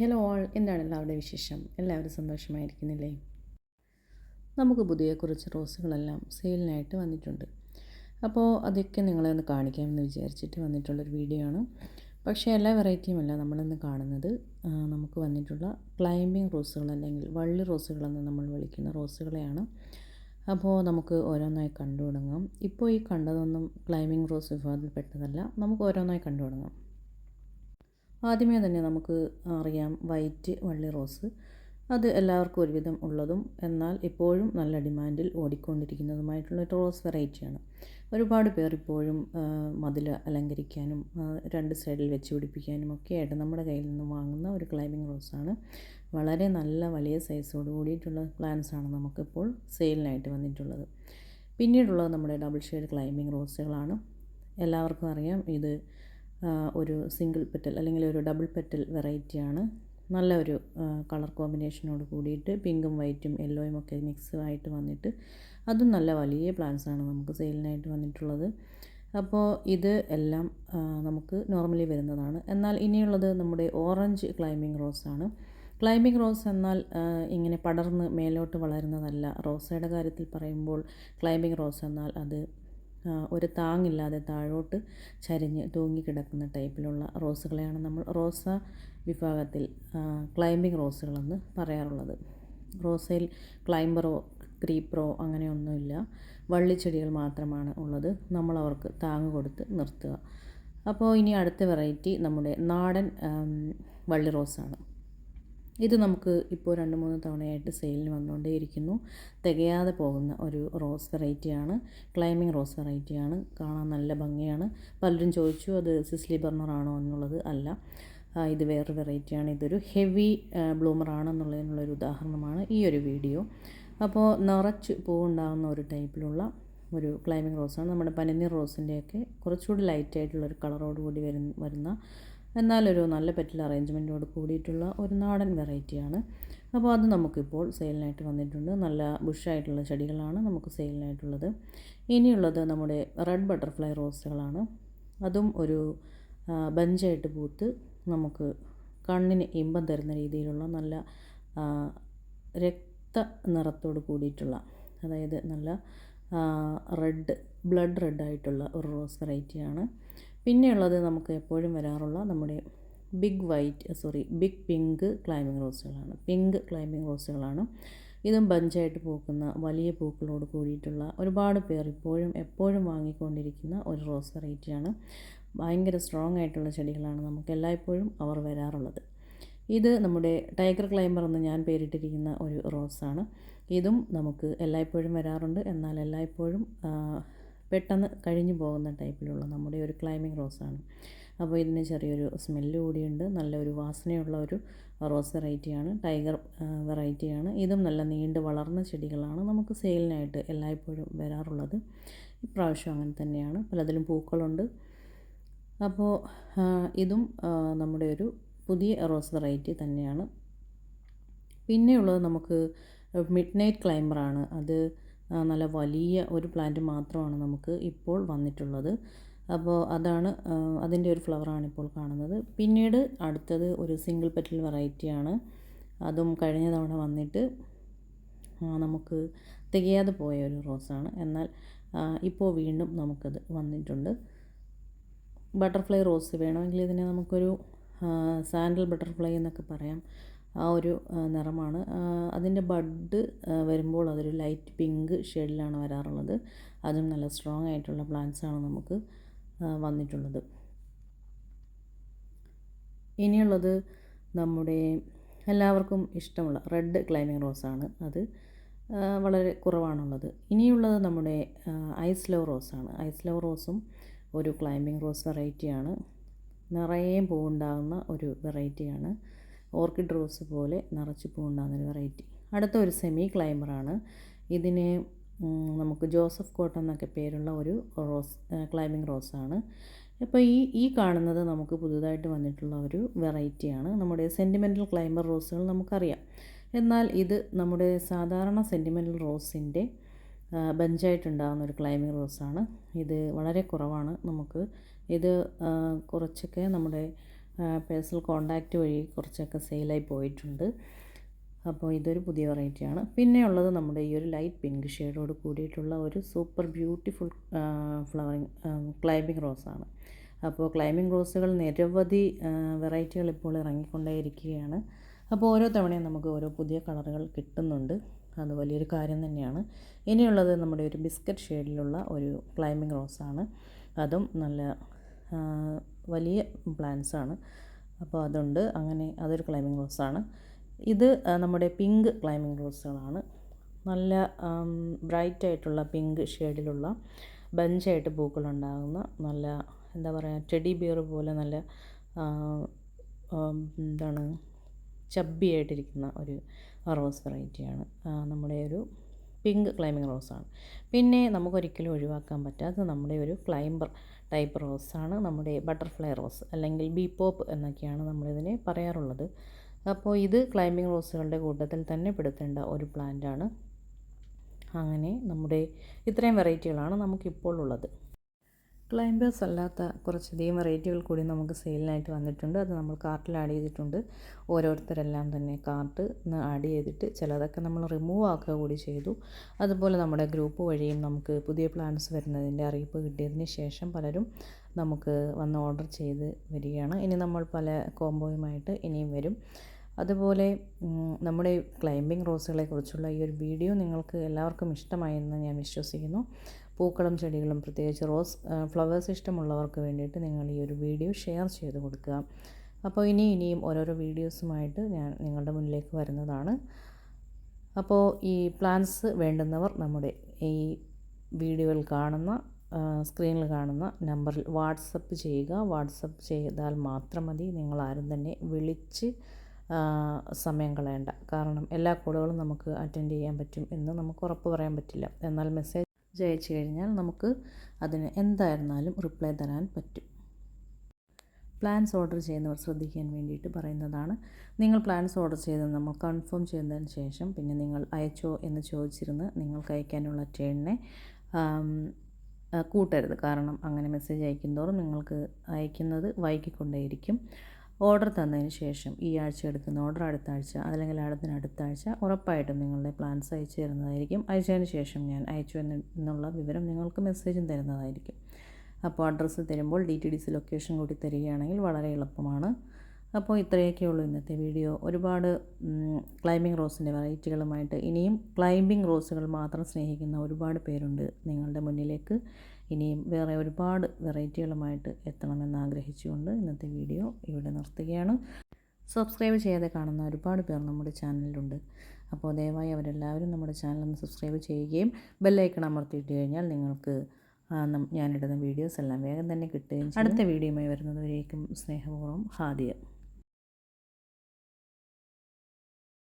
Hello all എന്താണ് എല്ലാവരുടെ വിശേഷം? എല്ലാവരും സന്തോഷമായിരിക്കുന്നില്ലേ? നമുക്ക് പുതിയ കുറച്ച് റോസുകളെല്ലാം സെയിലിനായിട്ട് വന്നിട്ടുണ്ട്. അപ്പോൾ അതൊക്കെ നിങ്ങളെ ഒന്ന് കാണിക്കാമെന്ന് വിചാരിച്ചിട്ട് വന്നിട്ടുള്ളൊരു വീഡിയോ ആണ്. പക്ഷേ എല്ലാ വെറൈറ്റിയും അല്ല നമ്മളിന്ന് കാണുന്നത്. നമുക്ക് വന്നിട്ടുള്ള ക്ലൈമ്പിംഗ് റോസുകൾ അല്ലെങ്കിൽ വള്ളി റോസുകളെന്ന് നമ്മൾ വിളിക്കുന്ന റോസുകളെയാണ് അപ്പോൾ നമുക്ക് ഓരോന്നായി കണ്ടു തുടങ്ങാം ഇപ്പോൾ ഈ കണ്ടതൊന്നും ക്ലൈമ്പിംഗ് റോസ് വിഭാഗത്തിൽ പെട്ടതല്ല നമുക്ക് ഓരോന്നായി കണ്ടു തുടങ്ങാം ആദ്യമേ തന്നെ നമുക്ക് അറിയാം വൈറ്റ് വള്ളി റോസ്. അത് എല്ലാവർക്കും ഒരുവിധം ഉള്ളതും എന്നാൽ ഇപ്പോഴും നല്ല ഡിമാൻഡിൽ ഓടിക്കൊണ്ടിരിക്കുന്നതുമായിട്ടുള്ള ഒരു റോസ് വെറൈറ്റിയാണ്. ഒരുപാട് പേർ ഇപ്പോഴും മതിൽ അലങ്കരിക്കാനും രണ്ട് സൈഡിൽ വെച്ച് പിടിപ്പിക്കാനും ഒക്കെ ആയിട്ട് നമ്മുടെ കയ്യിൽ നിന്ന് വാങ്ങുന്ന ഒരു ക്ലൈമ്പിംഗ് റോസാണ് വളരെ നല്ല വലിയ സൈസോട് കൂടിയിട്ടുള്ള പ്ലാന്റ്സ് ആണ് നമുക്കിപ്പോൾ സെയിലിനായിട്ട് വന്നിട്ടുള്ളത്. പിന്നീടുള്ളത് നമ്മുടെ ഡബിൾ ഷെയ്ഡ് ക്ലൈമ്പിംഗ് റോസുകളാണ് എല്ലാവർക്കും അറിയാം ഇത് ഒരു സിംഗിൾ പെറ്റൽ അല്ലെങ്കിൽ ഒരു ഡബിൾ പെറ്റൽ വെറൈറ്റിയാണ് നല്ല ഒരു കളർ കോമ്പിനേഷനോട് കൂടിയിട്ട് പിങ്കും വൈറ്റും യെല്ലോയും ഒക്കെ മിക്സ് ആയിട്ട് വന്നിട്ട് അതും നല്ല വലിയ പ്ലാന്റ്സ് ആണ് നമുക്ക് സെയിലിനായിട്ട് വന്നിട്ടുള്ളത്. അപ്പോൾ ഇത് എല്ലാം നമുക്ക് നോർമലി വരുന്നതാണ്. എന്നാൽ ഇനിയുള്ളത് നമ്മുടെ ഓറഞ്ച് ക്ലൈമ്പിംഗ് റോസാണ് ക്ലൈമ്പിംഗ് റോസ് എന്നാൽ ഇങ്ങനെ പടർന്ന് മേലോട്ട് വളരുന്നതല്ല. റോസയുടെ കാര്യത്തിൽ പറയുമ്പോൾ ക്ലൈമ്പിംഗ് റോസ് എന്നാൽ അത് ഒരു താങ്ങില്ലാതെ താഴോട്ട് ചരിഞ്ഞ് തൂങ്ങിക്കിടക്കുന്ന ടൈപ്പിലുള്ള റോസുകളെയാണ് നമ്മൾ റോസ വിഭാഗത്തിൽ ക്ലൈമ്പിംഗ് റോസുകളെന്ന് പറയാറുള്ളത്. റോസയിൽ ക്ലൈംബറോ ക്രീപ്പറോ അങ്ങനെയൊന്നുമില്ല. വള്ളിച്ചെടികൾ മാത്രമാണ് ഉള്ളത്. നമ്മൾ അവർക്ക് താങ്ങ് കൊടുത്ത് നിർത്തുക. അപ്പോൾ ഇനി അടുത്ത വെറൈറ്റി നമ്മുടെ നാടൻ വള്ളി റോസാണ്. ഇത് നമുക്ക് ഇപ്പോൾ രണ്ട് മൂന്ന് തവണയായിട്ട് സെയിലിന് വന്നുകൊണ്ടേയിരിക്കുന്നു. തികയാതെ പോകുന്ന ഒരു റോസ് വെറൈറ്റിയാണ്. ക്ലൈമ്പിംഗ് റോസ് വെറൈറ്റിയാണ്. കാണാൻ നല്ല ഭംഗിയാണ്. പലരും ചോദിച്ചു അത് സിസ്ലി ബർണർ ആണോ എന്നുള്ളത് അല്ല. ഇത് വേറൊരു വെറൈറ്റിയാണ്. ഇതൊരു ഹെവി ബ്ലൂമർ ആണെന്നുള്ളതിനുള്ളൊരു ഉദാഹരണമാണ് ഈ ഒരു വീഡിയോ. അപ്പോൾ നിറച്ച് പൂവുണ്ടാകുന്ന ഒരു ടൈപ്പിലുള്ള ഒരു ക്ലൈമ്പിംഗ് റോസാണ്. നമ്മുടെ പനിനീർ റോസിന്റെയൊക്കെ കുറച്ചുകൂടി ലൈറ്റായിട്ടുള്ളൊരു കളറോട് കൂടി വരുന്ന എന്നാലൊരു നല്ല പെറ്റൽ അറേഞ്ച്മെന്റോട് കൂടിയിട്ടുള്ള ഒരു നാടൻ വെറൈറ്റിയാണ്. അപ്പോൾ അത് നമുക്കിപ്പോൾ സെയിലിനായിട്ട് വന്നിട്ടുണ്ട്. നല്ല ബുഷായിട്ടുള്ള ചെടികളാണ് നമുക്ക് സെയിലിനായിട്ടുള്ളത്. ഇനിയുള്ളത് നമ്മുടെ റെഡ് ബട്ടർഫ്ലൈ റോസുകളാണ്. അതും ഒരു ബഞ്ചായിട്ട് പൂത്ത് നമുക്ക് കണ്ണിന് ഇമ്പം തരുന്ന രീതിയിലുള്ള നല്ല രക്ത നിറത്തോട് കൂടിയിട്ടുള്ള അതായത് നല്ല റെഡ് ബ്ലഡ് റെഡ് ആയിട്ടുള്ള ഒരു റോസ് വെറൈറ്റിയാണ്. പിന്നെയുള്ളത് നമുക്ക് എപ്പോഴും വരാറുള്ള നമ്മുടെ big white sorry big pink climbing റോസുകളാണ് pink climbing റോസുകളാണ് ഇതും ബഞ്ചായിട്ട് പൂക്കുന്ന വലിയ പൂക്കളോട് കൂടിയിട്ടുള്ള ഒരുപാട് പേർ ഇപ്പോഴും എപ്പോഴും വാങ്ങിക്കൊണ്ടിരിക്കുന്ന ഒരു റോസ് വെറൈറ്റിയാണ് ഭയങ്കര സ്ട്രോങ് ആയിട്ടുള്ള ചെടികളാണ് നമുക്ക് എല്ലായ്പ്പോഴും അവർ വരാറുള്ളത്. ഇത് നമ്മുടെ ടൈഗർ ക്ലൈംബർ എന്ന് ഞാൻ പേരിട്ടിരിക്കുന്ന ഒരു റോസാണ് ഇതും നമുക്ക് എല്ലായ്പ്പോഴും വരാറുണ്ട്. എന്നാൽ എല്ലായ്പ്പോഴും പെട്ടെന്ന് കഴിഞ്ഞു പോകുന്ന ടൈപ്പിലുള്ള നമ്മുടെ ഒരു ക്ലൈമ്പിംഗ് റോസാണ് അപ്പോൾ ഇതിന് ചെറിയൊരു സ്മെല്ല് കൂടിയുണ്ട് നല്ലൊരു വാസനയുള്ള ഒരു റോസ് വെറൈറ്റിയാണ് ടൈഗർ വെറൈറ്റിയാണ് ഇതും നല്ല നീണ്ട് വളർന്ന ചെടികളാണ് നമുക്ക് സെയിലിനായിട്ട് എല്ലായ്പ്പോഴും വരാറുള്ളത്. ഇപ്രാവശ്യം അങ്ങനെ തന്നെയാണ്. പലതിലും പൂക്കളുണ്ട്. അപ്പോൾ ഇതും നമ്മുടെ ഒരു പുതിയ റോസ് വെറൈറ്റി തന്നെയാണ്. പിന്നെയുള്ളത് നമുക്ക് മിഡ് നൈറ്റ് ക്ലൈംബറാണ് അത് നല്ല വലിയ ഒരു പ്ലാന്റ് മാത്രമാണ് നമുക്ക് ഇപ്പോൾ വന്നിട്ടുള്ളത്. അപ്പോൾ അതാണ് അതിന്റെ ഒരു ഫ്ലവറാണ് ഇപ്പോൾ കാണുന്നത്. പിന്നീട് അടുത്തത് ഒരു സിംഗിൾ പെറ്റൽ വെറൈറ്റിയാണ് അതും കഴിഞ്ഞ തവണ വന്നിട്ട് നമുക്ക് തികയാതെ പോയ ഒരു റോസാണ് എന്നാൽ ഇപ്പോൾ വീണ്ടും നമുക്കത് വന്നിട്ടുണ്ട്. ബട്ടർഫ്ലൈ റോസ് വേണമെങ്കിൽ ഇതിനെ നമുക്കൊരു സാൻഡൽ ബട്ടർഫ്ലൈ എന്നൊക്കെ പറയാം. ആ ഒരു നിറമാണ്. അതിന്റെ ബഡ് വരുമ്പോൾ അതൊരു ലൈറ്റ് പിങ്ക് ഷെയ്ഡിലാണ് വരാറുള്ളത്. അതും നല്ല സ്ട്രോങ് ആയിട്ടുള്ള പ്ലാന്റ്സ് ആണ് നമുക്ക് വന്നിട്ടുള്ളത്. ഇനിയുള്ളത് നമ്മുടെ എല്ലാവർക്കും ഇഷ്ടമുള്ള റെഡ് ക്ലൈമ്പിംഗ് റോസാണ് അത്. വളരെ കുറവാണുള്ളത്. ഇനിയുള്ളത് നമ്മുടെ ഐസ് ലവ് റോസാണ് ഐസ് ലവ് റോസും ഒരു ക്ലൈമ്പിംഗ് റോസ് വെറൈറ്റിയാണ് നിറയെ പൂവുണ്ടാകുന്ന ഒരു വെറൈറ്റിയാണ് ഓർക്കിഡ് റോസ് പോലെ നിറച്ച് പൂണ്ടാകുന്നൊരു വെറൈറ്റി. അടുത്ത ഒരു സെമി ക്ലൈംബറാണ് ഇതിന് നമുക്ക് ജോസഫ് കോട്ടൺ എന്നൊക്കെ പേരുള്ള ഒരു റോസ് ക്ലൈമ്പിംഗ് റോസാണ് ഇപ്പോൾ ഈ ഈ കാണുന്നത് നമുക്ക് പുതുതായിട്ട് വന്നിട്ടുള്ള ഒരു വെറൈറ്റിയാണ് നമ്മുടെ സെന്റിമെന്റൽ ക്ലൈംബർ റോസുകൾ നമുക്കറിയാം. എന്നാൽ ഇത് നമ്മുടെ സാധാരണ സെന്റിമെന്റൽ റോസിന്റെ ബഞ്ചായിട്ടുണ്ടാകുന്ന ഒരു ക്ലൈമ്പിംഗ് റോസാണ് ഇത് വളരെ കുറവാണ് നമുക്ക്. ഇത് കുറച്ചൊക്കെ നമ്മുടെ പേഴ്സണൽ കോണ്ടാക്റ്റ് വഴി കുറച്ചൊക്കെ സെയിലായി പോയിട്ടുണ്ട്. അപ്പോൾ ഇതൊരു പുതിയ വെറൈറ്റിയാണ്. പിന്നെ ഉള്ളത് നമ്മുടെ ഈ ഒരു ലൈറ്റ് പിങ്ക് ഷെയ്ഡോട് കൂടിയിട്ടുള്ള ഒരു സൂപ്പർ ബ്യൂട്ടിഫുൾ ഫ്ലവറിങ് ക്ലൈമ്പിംഗ് റോസാണ് അപ്പോൾ ക്ലൈമ്പിംഗ് റോസുകൾ നിരവധി വെറൈറ്റികൾ ഇപ്പോൾ ഇറങ്ങിക്കൊണ്ടേയിരിക്കുകയാണ്. അപ്പോൾ ഓരോ തവണയും നമുക്ക് ഓരോ പുതിയ കളറുകൾ കിട്ടുന്നുണ്ട്. അത് വലിയൊരു കാര്യം തന്നെയാണ്. ഇനിയുള്ളത് നമ്മുടെ ഒരു ബിസ്ക്കറ്റ് ഷെയ്ഡിലുള്ള ഒരു ക്ലൈമ്പിംഗ് റോസാണ്. അതും നല്ല വലിയ പ്ലാന്റ്സ് ആണ് അപ്പോൾ അതുണ്ട്. അങ്ങനെ അതൊരു ക്ലൈമ്പിംഗ് റോസാണ് ഇത് നമ്മുടെ പിങ്ക് ക്ലൈമ്പിംഗ് റോസുകളാണ് നല്ല ബ്രൈറ്റ് ആയിട്ടുള്ള പിങ്ക് ഷെയ്ഡിലുള്ള ബഞ്ചായിട്ട് പൂക്കളുണ്ടാകുന്ന നല്ല എന്താ പറയുക ടെഡി ബിയർ പോലെ നല്ല എന്താണ് ചബ്ബിയായിട്ടിരിക്കുന്ന ഒരു റോസ് വെറൈറ്റിയാണ് നമ്മുടെ ഒരു പിങ്ക് ക്ലൈമ്പിംഗ് റോസാണ് പിന്നെ നമുക്കൊരിക്കലും ഒഴിവാക്കാൻ പറ്റാത്ത നമ്മുടെ ഒരു ക്ലൈംബർ ടൈപ്പ് റോസാണ് നമ്മുടെ ബട്ടർഫ്ലൈ റോസ് അല്ലെങ്കിൽ ബി പോപ്പ് എന്നൊക്കെയാണ് നമ്മളിതിനെ പറയാറുള്ളത്. അപ്പോൾ ഇത് ക്ലൈമ്പിംഗ് റോസുകളുടെ കൂട്ടത്തിൽ തന്നെ പെടുത്തേണ്ട ഒരു പ്ലാന്റാണ്. അങ്ങനെ നമ്മുടെ ഇത്രയും വെറൈറ്റികളാണ് നമുക്കിപ്പോൾ ഉള്ളത്. ക്ലൈംബേഴ്സ് അല്ലാത്ത കുറച്ചധികം വെറൈറ്റികൾ കൂടി നമുക്ക് സെയിലിനായിട്ട് വന്നിട്ടുണ്ട്. അത് നമ്മൾ കാർട്ടിൽ ആഡ് ചെയ്തിട്ടുണ്ട്. ഓരോരുത്തരെല്ലാം തന്നെ കാർട്ട് ആഡ് ചെയ്തിട്ട് ചിലതൊക്കെ നമ്മൾ റിമൂവ് ആക്കുക കൂടി ചെയ്തു. അതുപോലെ നമ്മുടെ ഗ്രൂപ്പ് വഴിയും നമുക്ക് പുതിയ പ്ലാൻസ് വരുന്നതിന്റെ അറിയിപ്പ് കിട്ടിയതിന് ശേഷം പലരും നമുക്ക് വന്ന് ഓർഡർ ചെയ്ത് വരികയാണ്. ഇനി നമ്മൾ പല കോംബോയുമായിട്ട് ഇനിയും വരും. അതുപോലെ നമ്മുടെ ക്ലൈമ്പിംഗ് റോസുകളെ കുറിച്ചുള്ള ഈ ഒരു വീഡിയോ നിങ്ങൾക്ക് എല്ലാവർക്കും ഇഷ്ടമായി എന്ന് ഞാൻ വിശ്വസിക്കുന്നു. പൂക്കളും ചെടികളും പ്രത്യേകിച്ച് റോസ് ഫ്ലവേഴ്സ് ഇഷ്ടമുള്ളവർക്ക് വേണ്ടിയിട്ട് നിങ്ങൾ ഈ ഒരു വീഡിയോ ഷെയർ ചെയ്ത് കൊടുക്കുക. അപ്പോൾ ഇനി ഇനിയും ഓരോരോ വീഡിയോസുമായിട്ട് ഞാൻ നിങ്ങളുടെ മുന്നിലേക്ക് വരുന്നതാണ്. അപ്പോൾ ഈ പ്ലാന്റ്സ് വേണ്ടുന്നവർ നമ്മുടെ ഈ വീഡിയോയിൽ കാണുന്ന സ്ക്രീനിൽ കാണുന്ന നമ്പറിൽ വാട്സപ്പ് ചെയ്യുക. വാട്സപ്പ് ചെയ്താൽ മാത്രം മതി. നിങ്ങൾ ആരും തന്നെ വിളിച്ച് സമയം കളയണ്ട. കാരണം എല്ലാ കോളുകളും നമുക്ക് അറ്റൻഡ് ചെയ്യാൻ പറ്റും എന്ന് നമുക്ക് ഉറപ്പ് പറയാൻ പറ്റില്ല. എന്നാൽ മെസ്സേജ് അയച്ചു കഴിഞ്ഞാൽ നമുക്ക് അതിന് എന്തായിരുന്നാലും റിപ്ലൈ തരാൻ പറ്റും. പ്ലാൻസ് ഓർഡർ ചെയ്യുന്നവർ ശ്രദ്ധിക്കാൻ വേണ്ടിയിട്ട് പറയുന്നതാണ്. നിങ്ങൾ പ്ലാൻസ് ഓർഡർ ചെയ്ത് നമ്മൾ കൺഫേം ചെയ്തതിന് ശേഷം പിന്നെ നിങ്ങൾ അയച്ചോ എന്ന് ചോദിച്ചിരുന്ന് നിങ്ങൾക്ക് അയക്കാനുള്ള ട്രെയിനിനെ കൂട്ടരുത്. കാരണം അങ്ങനെ മെസ്സേജ് അയക്കുന്നതോറും നിങ്ങൾക്ക് അയക്കുന്നത് വൈകിക്കൊണ്ടേയിരിക്കും. ഓർഡർ തന്നതിന് ശേഷം ഈ ആഴ്ച എടുക്കുന്ന ഓർഡർ അടുത്ത ആഴ്ച അല്ലെങ്കിൽ അടുത്തിന് അടുത്ത ആഴ്ച ഉറപ്പായിട്ടും നിങ്ങളുടെ പ്ലാൻസ് അയച്ചു തരുന്നതായിരിക്കും. അയച്ചതിന് ശേഷം ഞാൻ അയച്ചു എന്നുള്ള വിവരം നിങ്ങൾക്ക് മെസ്സേജും തരുന്നതായിരിക്കും. അപ്പോൾ അഡ്രസ്സ് തരുമ്പോൾ D T D C location കൂടി തരികയാണെങ്കിൽ വളരെ എളുപ്പമാണ്. അപ്പോൾ ഇത്രയൊക്കെയുള്ളൂ ഇന്നത്തെ വീഡിയോ. ഒരുപാട് ക്ലൈമ്പിംഗ് റോസിന്റെ വെറൈറ്റികളുമായിട്ട് ഇനിയും ക്ലൈമ്പിംഗ് റോസുകൾ മാത്രം സ്നേഹിക്കുന്ന ഒരുപാട് പേരുണ്ട് നിങ്ങളുടെ മുന്നിലേക്ക്. ഇനിയും വേറെ ഒരുപാട് വെറൈറ്റികളുമായിട്ട് എത്തണമെന്ന് ആഗ്രഹിച്ചുകൊണ്ട് ഇന്നത്തെ വീഡിയോ ഇവിടെ നിർത്തുകയാണ്. സബ്സ്ക്രൈബ് ചെയ്യാതെ കാണുന്ന ഒരുപാട് പേർ നമ്മുടെ ചാനലിലുണ്ട്. അപ്പോൾ ദയവായി അവരെല്ലാവരും നമ്മുടെ ചാനൽ ഒന്ന് സബ്സ്ക്രൈബ് ചെയ്യുകയും ബെല്ലൈക്കൺ അമർത്തിയിട്ട് കഴിഞ്ഞാൽ നിങ്ങൾക്ക് ഞാനിടുന്ന വീഡിയോസ് എല്ലാം വേഗം തന്നെ കിട്ടുകയും അടുത്ത വീഡിയോയുമായി വരുന്നതുവരേക്കും സ്നേഹപൂർവം ഹാദിയ.